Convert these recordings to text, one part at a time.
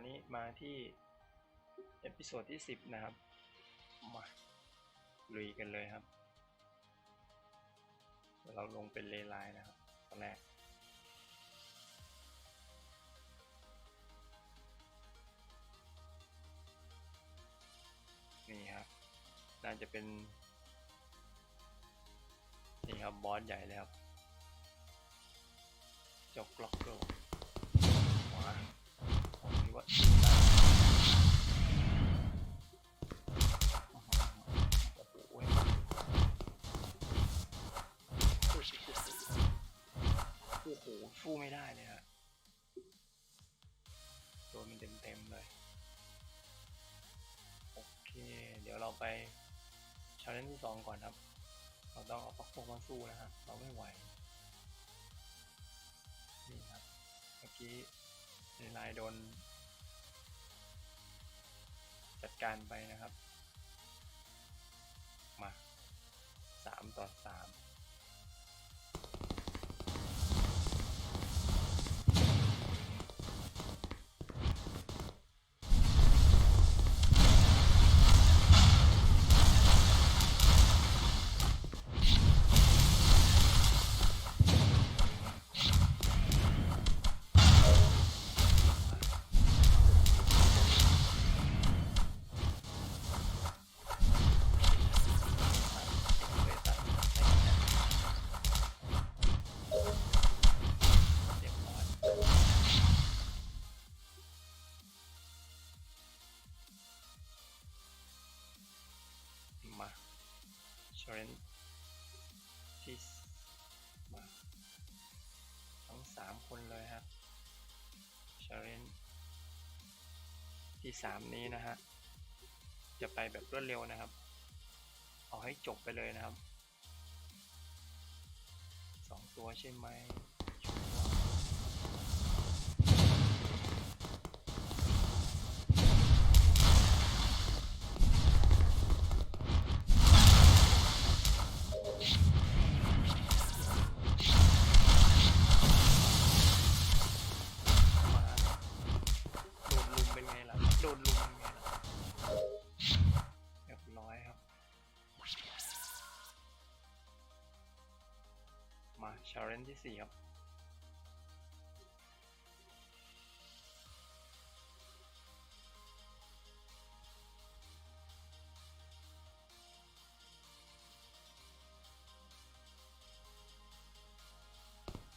วนี้มาที่เอพิโซดที่สิบนะครับ มาลุยกันเลยครับ เราลงเป็นเลไลน์นะครับตอนแรกนี่ครับ น่าจะเป็น นี่ครับ บอสใหญ่เลยครับ จกกล็อกเกิลมา ด้วยโอ้โหสู้ไม่ได้เลยฮะโดนมันเต็มๆเลย โอเค เดี๋ยวเราไปชาเลนจ์ที่สองก่อนครับ เราต้องเอาปักพวกมาสู้นะฮะ เราไม่ไหว นี่ครับ เมื่อกี้ในนายโดน จัดการไปนะครับ มาสามต่อสาม Trend ที่สมาทั้งสามคนเลยครับชเรนที่สามนี้นะฮะจะไปแบบรวดเร็วนะครับ เอาให้จบไปเลยนะครับสองตัวใช่ไหมชัว ชาเลนจ์ที่สี่ครับ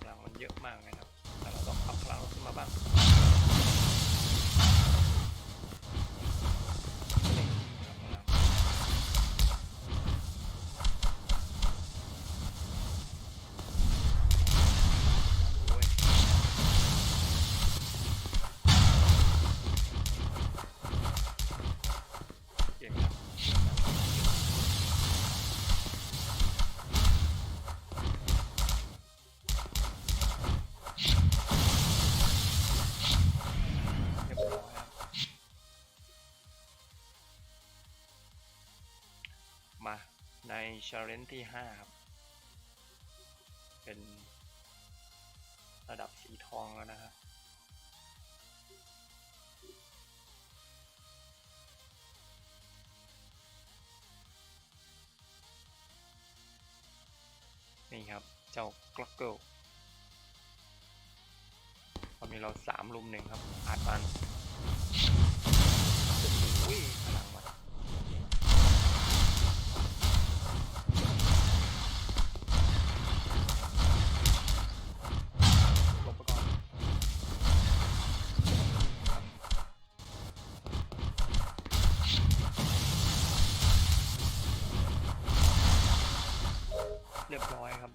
พลังมันเยอะมากนะครับ แต่เราต้องปรับพลังเราขึ้นมาบ้าง ในชาเลนจ์ที่ห้าครับ เป็นระดับสีทองแล้วนะครับนี่ครับ เจ้ากล็อกเกิลตอนนี้เราสามลุมหนึ่งครับอาดมันโอ้ยพลัง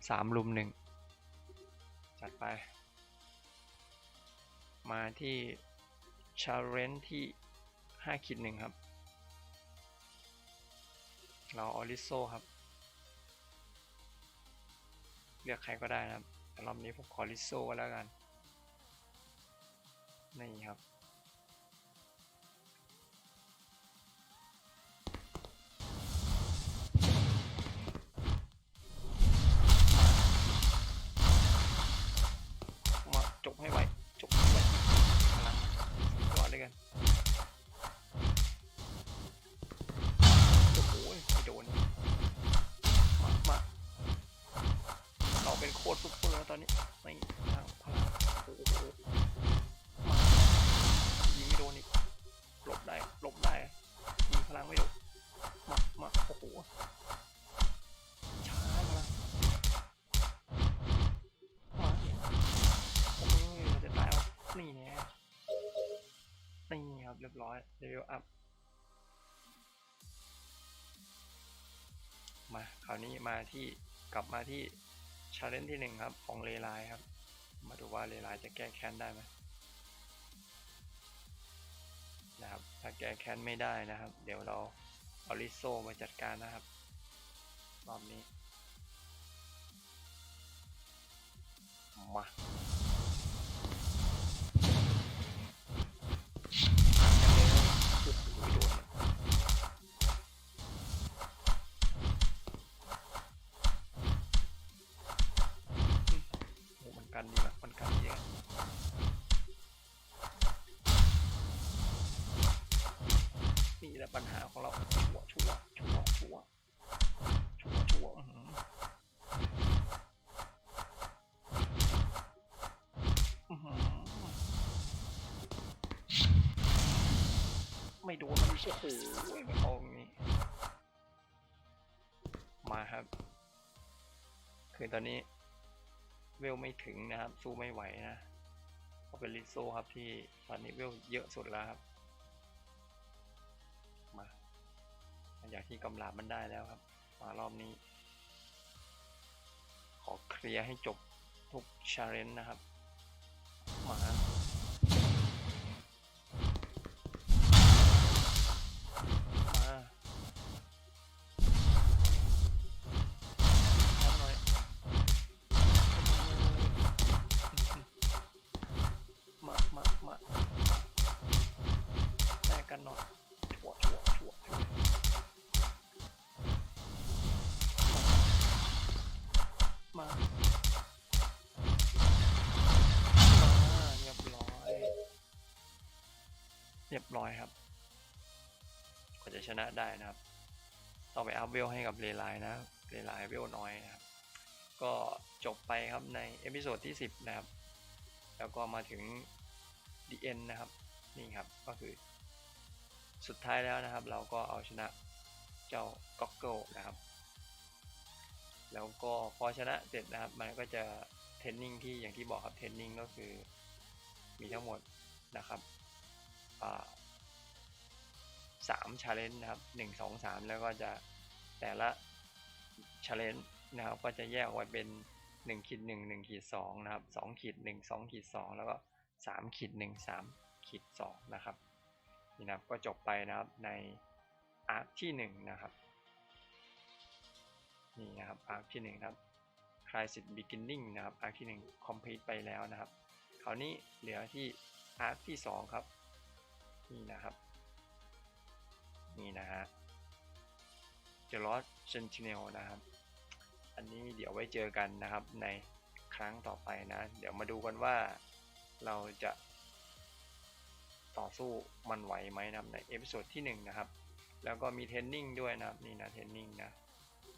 สามลุมหนึ่งจัดไป มาที่ชาเลนที่ห้าขีดหนึ่งครับ เราออริโซครับ เลือกใครก็ได้นะครับแต่รอบนี้ผมขอลิโซก็แล้วกัน นี่ครับ ตรฟุกเฟ้อตอนนี้ไม่ทางพังโอ้โหยิงไม่โดนอีกหลบได้หลบได้ยิงพลังไม่โดนมามาโอ้โหช้ามามาโอ้จะตายนี่นะนี่ครับเรียบร้อยเร็วอัพมาคราวนี้มาที่กลับมาที่ ชาเลนจ์ที่หนึ่งครับ ของเลไลครับ มาดูว่าเลไลจะแก้แค้นได้ไหมนะครับ ถ้าแก้แค้นไม่ได้นะครับ เดี๋ยวเราเอาลิโซมาจัดการนะครับรอบนี้ มา ของเราชัวชัวชัวชัวชัวชัวร์อื้อหืออื้อหือไม่โดนมันโอ้โหไม่เอางี้มาครับ คือตอนนี้ เวลไม่ถึงนะครับ สู้ไม่ไหวนะเพราะเป็นลิโซครับที่ตอนนี้เวลเยอะสุดแล้วครับ หลังจากที่กำลาบมันได้แล้วครับ มารอบนี้ ขอเคลียร์ให้จบทุกชาเลนจ์นะครับ มา เรียบร้อยครับกว่าจะชนะได้นะครับต้อไปอัพเวลให้กับเลไลนะเลไลเวลน้อยนะครับก็จบไปครับในเอพิโซดที่ 10 นะครับ แล้วก็มาถึง the end นะครับ นี่ครับ ก็คือ สุดท้ายแล้วนะครับ เราก็เอาชนะเจ้าก็อกเกิลนะครับ แล้วก็พอชนะเสร็จนะครับ มันก็จะเทรนนิ่งที่อย่างที่บอกครับ เทรนนิ่งก็คือมีทั้งหมดนะครับ สามชาเลนจ์นะครับหนึ่งสองสามแล้วก็จะแต่ละชาเลนจ์นะครับก็จะแยกออกไว้เป็นหนึ่งขีดหนึ่งหนึ่งขีดสองนะครับสองขีดหนึ่งสองขีดสองแล้วก็สามขีดหนึ่งสามขีดสองนะครับนี่นะครับก็จบไปนะครับในอาร์คที่หนึ่งนะครับนี่นะครับอาร์คที่หนึ่งครับ Crisis Beginning นะครับอาร์คที่หนึ่ง complete ไปแล้วนะครับคราวนี้เหลือที่อาร์คที่สองครับ นี่นะครับ นี่นะฮะ The Lost Sentinel นะครับ อันนี้เดี๋ยวไว้เจอกันนะครับในครั้งต่อไปนะ เดี๋ยวมาดูกันว่าเราจะต่อสู้มันไหวไหมนะครับในเอพิโซดที่หนึ่งนะครับ แล้วก็มีเทรนนิ่งด้วยนะครับนี่นะเทรนนิ่งนะ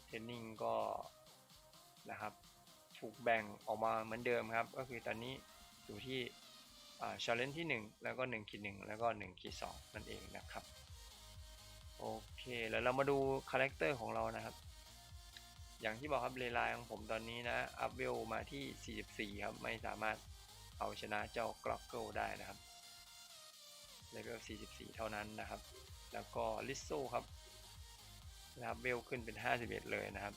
เทรนนิ่งก็นะครับถูกแบ่งออกมาเหมือนเดิมครับ ก็คือตอนนี้อยู่ที่ ชาเลนจ์ที่ 1 แล้วก็1ขีด1แล้วก็1ขีด2นั่นเองนะครับโอเคแล้วเรามาดูคาแรคเตอร์ของเรานะครับ อย่างที่บอกครับเลไลของผมตอนนี้นะอัพเวลมาที่ 44 ครับไม่สามารถเอาชนะเจ้ากรอกเกิลได้นะครับเลเวล 44 เท่านั้นนะครับ แล้วก็ลิโซครับนะครับเวลขึ้นเป็น 51 เลยนะครับ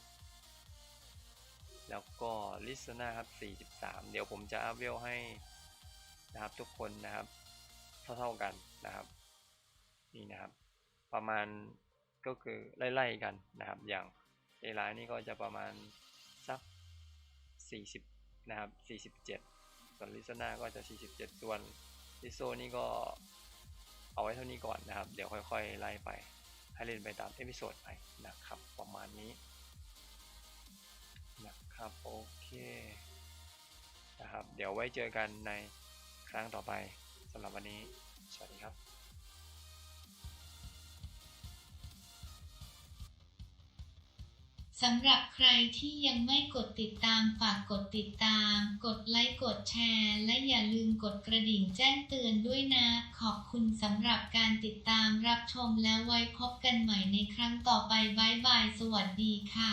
แล้วก็ลิสนาครับ 43 เดี๋ยวผมจะอัพเวลให้ นะครับ ทุกคนนะครับ เท่าๆกันนะครับนี่นะครับ ประมาณก็คือไล่ๆกันนะครับ อย่างเอไลน์นี่ก็จะประมาณสัก 40 นะครับ 47 ส่วนลิสนาก็จะ 47 ส่วนลิโซนี่ก็เอาไว้เท่านี้ก่อนนะครับ เดี๋ยวค่อยๆ ไล่ไป ให้เล่นไปตามเอพิโซดไปนะครับ ประมาณนี้นะครับ โอเคนะครับ เดี๋ยวไว้เจอกันใน ครั้งต่อไปสำหรับวันนี้ สวัสดีครับสำหรับใครที่ยังไม่กดติดตามฝากกดติดตาม กดไลค์ กดแชร์ และอย่าลืมกดกระดิ่งแจ้งเตือนด้วยนะ ขอบคุณสำหรับการติดตามรับชมแล้วไว้พบกันใหม่ในครั้งต่อไปบายบาย สวัสดีค่ะ